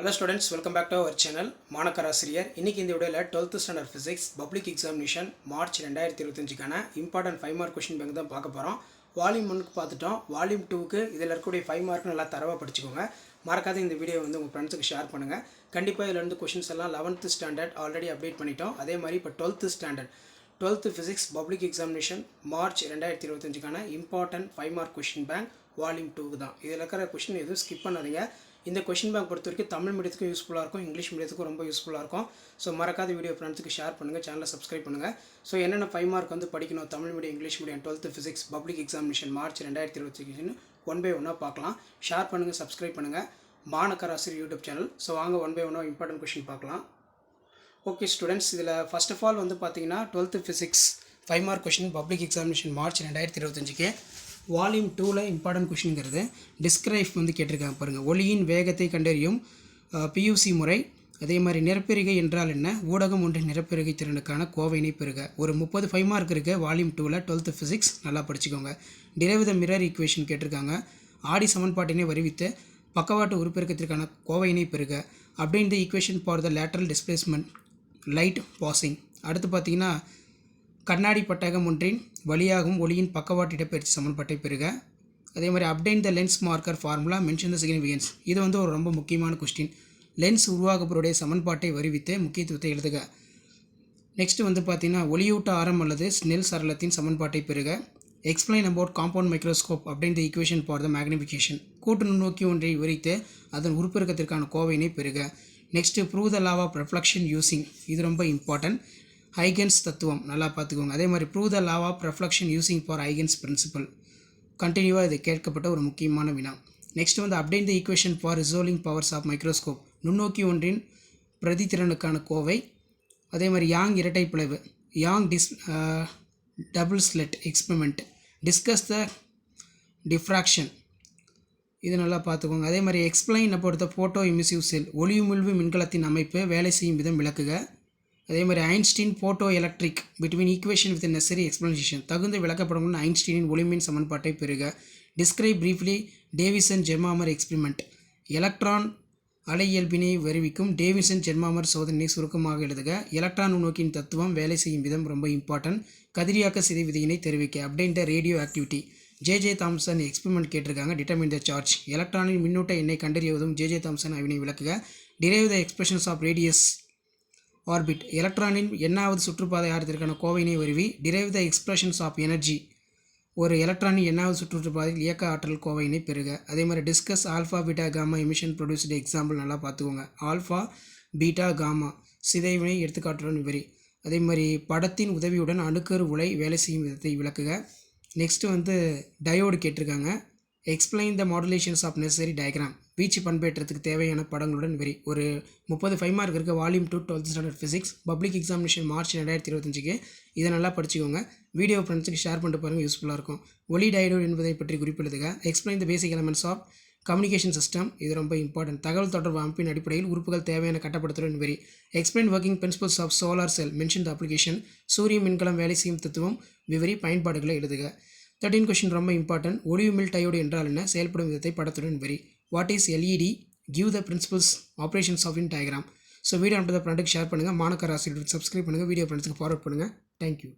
Hello students welcome back to our channel Manakkarasiriyar இன்றைக்கி இந்த வீடியோவில் twelfth standard physics public examination March ரெண்டாயிரத்தி இருபத்தஞ்சுக்கான important five mark question bank தான் பார்க்க போகிறோம் வால்யூம் ஒன்றுக்கு பார்த்துட்டோம். வால்யூம் டூக்கு இதில் இருக்கக்கூடிய ஃபைவ் மார்க் நல்லா தரவாக படிச்சுக்கோங்க. மறக்காத இந்த வீடியோ வந்து உங்கள் ஃப்ரெண்ட்ஸுக்கு ஷேர் பண்ணுங்கள் கண்டிப்பாக இதில் இருந்து கொஷின்ஸ் எல்லாம் லெவன்த்து ஸ்டாண்டர்ட் ஆல்ரெடி அப்டேட் பண்ணிட்டோம். அதே மாதிரி இப்போ twelfth standard twelfth physics public examination March ரெண்டாயிரத்தி இருபத்தஞ்சுக்கான important five mark question bank volume டூக்கு தான். இதில் இருக்கிற கொஷின் எதுவும் ஸ்கிப் பண்ணாதீங்க. இந்த கொஷின் பேங்க் பொறுத்த வரைக்கும் தமிழ் மீடியத்துக்கும் யூஸ்ஃபுல்லாக இருக்கும் இங்கிலீஷ் மீடியத்துக்கும் ரொம்ப யூஸ்ஃபுல்லாக இருக்கும். ஸோ மறக்காத வீடியோ ஃப்ரெண்ட்ஸுக்கு ஷேர் பண்ணுங்கள் சேனலை சப்ஸ்கிரைப் பண்ணுங்கள் ஸோ என்னென்ன ஃபைவ் மார்க் வந்து படிக்கணும் Tamil medium English medium twelfth physics public examination March ரெண்டாயிரத்தி இருபத்தி ஒன் பை ஒன்னாக பார்க்கலாம். ஷேர் பண்ணுங்கள் சப்ஸ்கிரைப் பண்ணுங்கள் மாணக்கராசிரி யூடியூப் சேனல். ஸோ வாங்க ஒன் பை ஒன்னாக இம்பார்ட்டன்ட் கொஷின் பார்க்கலாம். ஓகே ஸ்டூடெண்ட்ஸ் இதில் ஃபர்ஸ்ட் ஆஃப் ஆல் வந்து பார்த்தீங்கன்னா twelfth physics five mark question public examination March ரெண்டாயிரத்தி இருபத்தஞ்சுக்கு வால்யூம் டூவில் இம்பார்ட்டன்ட் கொஷின்ங்கிறது டிஸ்கிரைப் வந்து கேட்டிருக்காங்க பாருங்கள் ஒளியின் வேகத்தை கண்டறியும் பியூசி முறை. அதே மாதிரி நிரப்பெருகை என்றால் என்ன? ஊடகம் ஒன்று நிரப்பெருகை திறனுக்கான கோவையினை பெருக ஒரு முப்பது ஃபைவ் மார்க் இருக்குது வால்யூம் டூவில் டுவெல்த்து ஃபிசிக்ஸ் நல்லா படிச்சுக்கோங்க. த மிரர் ஈக்குவேஷன் கேட்டிருக்காங்க. ஆடி சமன்பாட்டினை வருவித்து பக்கவாட்டு உருப்பெருக்கத்திற்கான கோவையினை பெறுக. அப்படின்ற equation for the lateral displacement light passing அடுத்து பார்த்தீங்கன்னா கண்ணாடி பட்டகம் ஒன்றின் வழியாகும் ஒளியின் பக்கவாட்டு இடப்பெயர்ச்சி சமன்பாட்டை பெறுக. அதே மாதிரி obtain the lens maker formula mention the significance இது வந்து ஒரு ரொம்ப முக்கியமான கொஸ்டின் லென்ஸ் உருவாக்கப்படுடைய சமன்பாட்டை வருவித்து முக்கியத்துவத்தை எழுதுக. நெக்ஸ்ட் வந்து பார்த்தீங்கன்னா ஒளியூட்ட ஆரம் அல்லது ஸ்னெல் சரளத்தின் சமன்பாட்டை பெறுக. எக்ஸ்பிளைன் அபவுட் காம்பவுண்ட் மைக்ரோஸ்கோப் அப்படின்ற ஈக்குவேஷன் ஃபார் த மேக்னிஃபிகேஷன் கூட்டு நுண்ணோக்கி ஒன்றை விவரித்து அதன் உருப்பெருக்கத்திற்கான கோவையினை பெறுக. Next prove the law of reflection using இது ரொம்ப இம்பார்ட்டன்ட் ஹைகன்ஸ் தத்துவம். நல்லா பார்த்துக்கோங்க. அதே மாதிரி prove the law of reflection using for Huygens principle கண்டினியூவாக இது கேட்கப்பட்ட ஒரு முக்கியமான வினா. நெக்ஸ்ட் வந்து update the equation for resolving powers of microscope நுண்ணோக்கி ஒன்றின் பிரதித்திறனுக்கான கோவை. அதே மாதிரி யாங் இரட்டை பிளவு. Young this double slit experiment discuss the diffraction இது நல்லா பார்த்துக்கோங்க. அதே மாதிரி எக்ஸ்பிளைன் பொறுத்த ஃபோட்டோ இமிசிவ் செல் ஒளியுமிழ்வு மின்கலத்தின் அமைப்பு வேலை செய்யும் விதம் விளக்குக. அதே மாதிரி Einstein photoelectric between equation with necessary explanation தகுந்த விளக்கப்படும் ஐன்ஸ்டீனின் ஒளிமின் சமன்பாட்டை பெறுக. Describe briefly Davisson Germer experiment electron அலையியல்பினை வருவிக்கும் டேவிசன் ஜெர்மாமர் சோதனையை சுருக்கமாக எழுதுக. எலக்ட்ரான் நோக்கின் தத்துவம் வேலை செய்யும் விதம் ரொம்ப இம்பார்ட்டன்ட் கதிரியாக்க சிதை விதியினை தெரிவிக்க. அப்படின்ற radioactivity J J Thomson experiment கேட்டிருக்காங்க. டிட்டர்மின் த சார்ஜ் எலக்ட்ரானின் மின்னூட்ட எண்ணை கண்டறியவதும் ஜே ஜே தாம்சன் அவினை விளக்குக. Derive the expressions of radius orbit எலக்ட்ரானின் எண்ணாவது சுற்றுப்பாதை ஆரத்திற்கான கோவையினை வருவி. Derive the expressions of energy ஒரு எலக்ட்ரானின் எண்ணாவது சுற்றுப்பாதையில் இயக்க ஆற்றல் கோவையினை பெறுக. அதே மாதிரி discuss alpha beta gamma emission produced example நல்லா பார்த்துக்கோங்க. ஆல்ஃபா பீட்டா காமா சிதைவினை எடுத்துக்காட்டுடன் விவரி. அதே மாதிரி படத்தின் உதவியுடன் அணுக்கரு உலை வேலை செய்யும் விதத்தை விளக்குக. நெக்ஸ்ட்டு வந்து டயோடு கேட்டிருக்காங்க. Explain the modulations of necessary diagram வீச்சு பண்பேற்றத்துக்கு தேவையான படங்களுடன் வெரி. ஒரு முப்பது ஃபைவ் மார்க் இருக்க volume two twelfth standard physics public examination March ரெண்டாயிரத்தி இருபத்தஞ்சுக்கு. இதை நல்லா படிச்சுக்கோங்க. வீடியோ ஃப்ரெண்ட்ஸுக்கு ஷேர் பண்ணிட்டு பாருங்கள் யூஸ்ஃபுல்லாக இருக்கும். ஒலி டயோடு என்பதை பற்றி குறிப்பிடுதுங்க. Explain the basic elements of communication system இது ரொம்ப இம்பார்ட்டன்ட் தகவல் தொடர்பு அமைப்பின் அடிப்படையில் உறுப்புகள் தேவையான கட்டப்படுத்துடன் very. Explain working principles of solar cell mention the application சூரிய மின்கலம் வேலை செய்யும் தத்துவம். விவரி பயன்பாடுகளை எழுதுக. தேர்ட்டின் கொஷின் ரொம்ப இம்பார்ட்டன்ட் ஒளியுமில் டயோடு என்றால் என்ன? செயல்படும் விதத்தை படத்துடன் very what is LED give the principles operations of in diagram so video அனுப்பதை ஃப்ரெண்டுக்கு ஷேர் பண்ணுங்கள் மாணக்கர் ஆசிரியர் சப்ஸ்கிரைப் பண்ணுங்கள் வீடியோ ஃப்ரெண்ட்ஸுக்கு ஃபார்வர்ட் பண்ணுங்கள் தேங்க்யூ